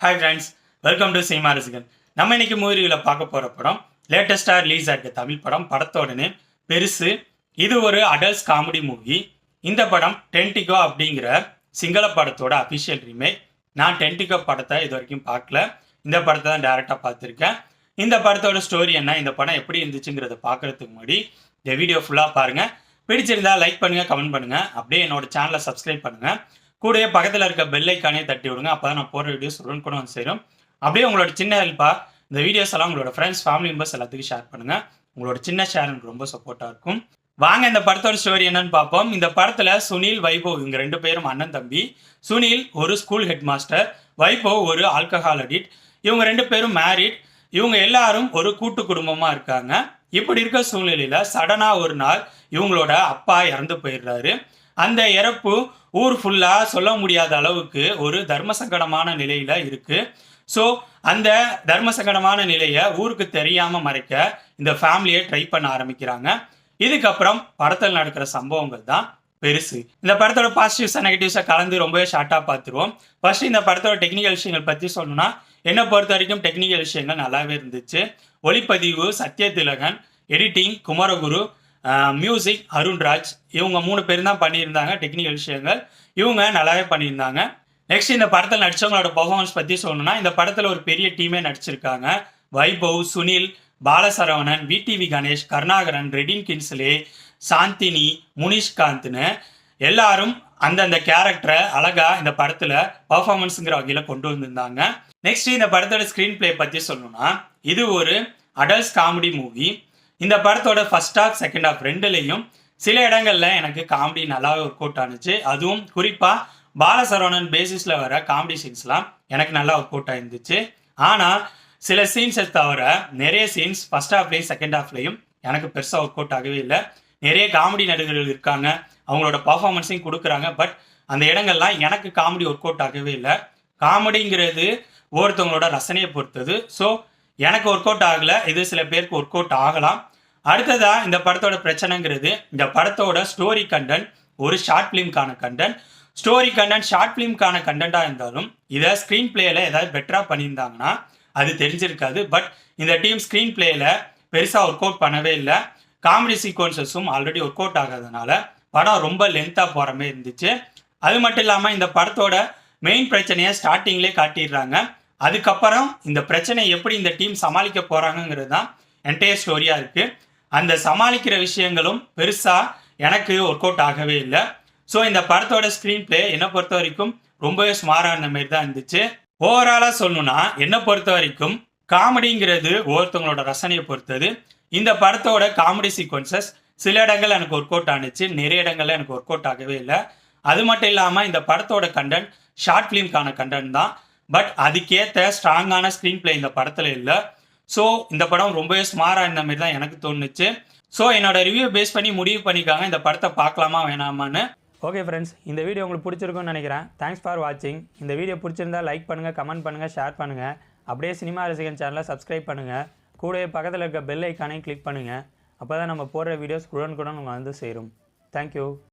Hi friends welcome to cinema Rasigan நம்ம இன்னைக்கு மூவியில் பார்க்க போகிற படம் லேட்டஸ்டாக ரிலீஸ் ஆகிருக்க தமிழ் படம் படத்தோட பெருசு. இது ஒரு அடல்ட்ஸ் காமெடி மூவி இந்த படம் டென்டிகோ அப்படிங்கிற சிங்கள படத்தோட அஃபிஷியல் ரீமேக் நான் டென்டிகோ படத்தை இது வரைக்கும் பார்க்கல. இந்த படத்தை தான் டேரெக்டாக பார்த்துருக்கேன். இந்த படத்தோட ஸ்டோரி என்ன இந்த படம் எப்படி இருந்துச்சுங்கிறத பார்க்கறதுக்கு முன்னாடி இந்த வீடியோ ஃபுல்லாக பாருங்கள் பிடிச்சிருந்தா லைக் பண்ணுங்கள் கமெண்ட் பண்ணுங்கள் அப்படியே என்னோட சேனலை சப்ஸ்கிரைப் பண்ணுங்கள் கூடவே பக்கத்தில் இருக்க பெல்லைக்கானே தட்டி விடுங்க. அப்போ தான் நான் போகிற வீடியோஸ் உடனே கூட வந்து சேரும். அப்படியே உங்களோட சின்ன ஹெல்ப்பாக இந்த வீடியோஸ் எல்லாம் உங்களோட ஃப்ரெண்ட்ஸ் ஃபேமிலி மெம்பர்ஸ் எல்லாத்துக்கும் ஷேர் பண்ணுங்கள் உங்களோட சின்ன ஷேர் எனக்கு ரொம்ப சப்போர்ட்டாக இருக்கும். வாங்க இந்த படத்தோட ஸ்டோரி என்னன்னு பார்ப்போம். இந்த படத்தில் சுனில் வைபவ் இவங்க ரெண்டு பேரும் அண்ணன் தம்பி. சுனில் ஒரு ஸ்கூல் ஹெட் மாஸ்டர் வைபவ் ஒரு ஆல்கஹால் அடிட் இவங்க ரெண்டு பேரும் மேரிட் இவங்க எல்லாரும் ஒரு கூட்டு குடும்பமாக இருக்காங்க. இப்படி இருக்க சூழ்நிலையில் சடனாக ஒரு நாள் இவங்களோட அப்பா இறந்து போயிடுறாரு. அந்த இறப்பு ஊர் ஃபுல்லாக சொல்ல முடியாத அளவுக்கு ஒரு தர்ம சங்கடமான நிலையில் இருக்குது ஸோ அந்த தர்ம சங்கடமான நிலையை ஊருக்கு தெரியாமல் மறைக்க இந்த ஃபேமிலியை ட்ரை பண்ண ஆரம்பிக்கிறாங்க. இதுக்கப்புறம் படத்தில் நடக்கிற சம்பவங்கள் தான் பெருசு. இந்த படத்தோட பாசிட்டிவ்ஸாக நெகட்டிவ்ஸை கலந்து ரொம்பவே ஷார்ட்டாக பார்த்துருவோம். ஃபர்ஸ்ட் இந்த படத்தோட டெக்னிக்கல் விஷயங்கள் பற்றி சொல்லணும்னா என்னை பொறுத்த வரைக்கும் டெக்னிக்கல் விஷயங்கள் நல்லாவே இருந்துச்சு. ஒளிப்பதிவு சத்யதிலகன் எடிட்டிங் குமரகுரு மியூசிக் அருண்ராஜ் இவங்க மூணு பேரும் தான் பண்ணியிருந்தாங்க டெக்னிக்கல் விஷயங்கள். இவங்க நல்லாவே பண்ணியிருந்தாங்க. நெக்ஸ்ட் இந்த படத்தில் நடிச்சவங்களோட பர்ஃபார்மன்ஸ் பற்றி சொல்லணும்னா இந்த படத்தில் ஒரு பெரிய டீமே நடிச்சிருக்காங்க. வைபவ் சுனில் பாலசரவணன் விடிவி கணேஷ் கருணாகரன் ரெடின் கின்ஸ்லே சாந்தினி முனிஷ்காந்த்னு எல்லாரும் அந்தந்த கேரக்டரை அழகா இந்த படத்துல பர்ஃபார்மன்ஸுங்கிற வகையில கொண்டு வந்திருந்தாங்க. நெக்ஸ்ட் இந்த படத்தோட ஸ்க்ரீன் பிளே பத்தி சொல்லணும்னா இது ஒரு அடல்ட்ஸ் காமெடி மூவி இந்த படத்தோட ஃபர்ஸ்ட் ஹாஃப் செகண்ட் ஆஃப் ரெண்டுலேயும் சில இடங்கள்ல எனக்கு காமெடி நல்லாவே ஒர்க் அவுட் ஆனிச்சு. அதுவும் குறிப்பா பாலசரவணன் பேசிஸ்ல வர காமெடி சீன்ஸ்லாம் எனக்கு நல்லா ஒர்க் அவுட் ஆயிருந்துச்சு. ஆனா சில சீன்ஸை தவிர நிறைய சீன்ஸ் ஃபர்ஸ்ட் ஹாஃப்லேயும் செகண்ட் ஹாஃப்லேயும் எனக்கு பெருசாக ஒர்க் அவுட் ஆகவே இல்லை. நிறைய காமெடி நடிகர்கள் இருக்காங்க. அவங்களோட பர்ஃபார்மன்ஸையும் கொடுக்குறாங்க. பட் அந்த இடங்கள்லாம் எனக்கு காமெடி ஒர்க் அவுட் ஆகவே இல்லை. காமெடிங்கிறது ஒவ்வொருத்தவங்களோட ரசனையை பொறுத்தது. ஸோ எனக்கு ஒர்க் அவுட் ஆகலை. இது சில பேருக்கு ஒர்க் அவுட் ஆகலாம். அடுத்ததா இந்த படத்தோட பிரச்சனைங்கிறது இந்த படத்தோட ஸ்டோரி கண்டென்ட் ஒரு ஷார்ட் ஃபிலிம்கான கண்டென்ட் ஸ்டோரி கண்டென்ட் ஷார்ட் ஃபிலிம்கான கண்டென்ட்டாக இருந்தாலும் இதை ஸ்க்ரீன் பிளேயில் ஏதாவது பெட்டராக பண்ணியிருந்தாங்கன்னா அது தெரிஞ்சிருக்காது. பட் இந்த டீம் ஸ்க்ரீன் பிளேயில் பெருசாக ஒர்க் அவுட் பண்ணவே இல்லை. காமெடி சீக்வன்சஸும் ஆல்ரெடி ஒர்க் அவுட் ஆகாதனால படம் ரொம்ப லென்த்தாக போகிற மாதிரி இருந்துச்சு. அது மட்டும் இல்லாமல் இந்த படத்தோட மெயின் பிரச்சனையை ஸ்டார்டிங்லேயே காட்டிடுறாங்க. அதுக்கப்புறம் இந்த பிரச்சனையை எப்படி இந்த டீம் சமாளிக்க போகிறாங்கங்கிறது தான் என்டையர் ஸ்டோரியாக இருக்குது அந்த சமாளிக்கிற விஷயங்களும் பெருசாக எனக்கு ஒர்க் அவுட் ஆகவே இல்லை. ஸோ இந்த படத்தோட ஸ்க்ரீன் பிளே என்னை பொறுத்த வரைக்கும் ரொம்பவே ஸ்மாரான மாதிரி தான் இருந்துச்சு. ஓவராலாக சொல்லணும்னா என்னை பொறுத்த வரைக்கும் காமெடிங்கிறது ஒவ்வொருத்தவங்களோட ரசனையை பொறுத்தது. இந்த படத்தோட காமெடி சீக்வன்சஸ் சில இடங்கள் எனக்கு ஒர்க் அவுட் ஆனிச்சு நிறைய இடங்கள்ல எனக்கு ஒர்க் அவுட் ஆகவே இல்லை. அது மட்டும் இல்லாமல் இந்த படத்தோட கண்டென்ட் ஷார்ட் ஃபிலிம்கான கண்டென்ட் தான். பட் அதுக்கேற்ற ஸ்ட்ராங்கான ஸ்க்ரீன் பிளே இந்த படத்தில் இல்லை. ஸோ இந்த படம் ரொம்பவே ஸ்மாராக இருந்த மாதிரி தான் எனக்கு தோணுச்சு. ஸோ என்னோட ரிவ்யூ பேஸ் பண்ணி முடிவு பண்ணிக்காங்க. இந்த படத்தை பார்க்கலாமா வேணாமான்னு. ஓகே ஃப்ரெண்ட்ஸ் இந்த வீடியோ உங்களுக்கு பிடிச்சிருக்கும்னு நினைக்கிறேன். தேங்க்ஸ் ஃபார் வாட்சிங் இந்த வீடியோ பிடிச்சிருந்தா லைக் பண்ணுங்கள் கமெண்ட் பண்ணுங்கள் ஷேர் பண்ணுங்கள் அப்படியே சினிமா ரசிகன் சேனலை சப்ஸ்கிரைப் பண்ணுங்கள் கூடவே பக்கத்தில் இருக்க பெல் ஐக்கானையும் கிளிக் பண்ணுங்கள் அப்போ தான் நம்ம போடுற வீடியோஸ் குடன் உங்கள் வந்து சேரும். தேங்க்யூ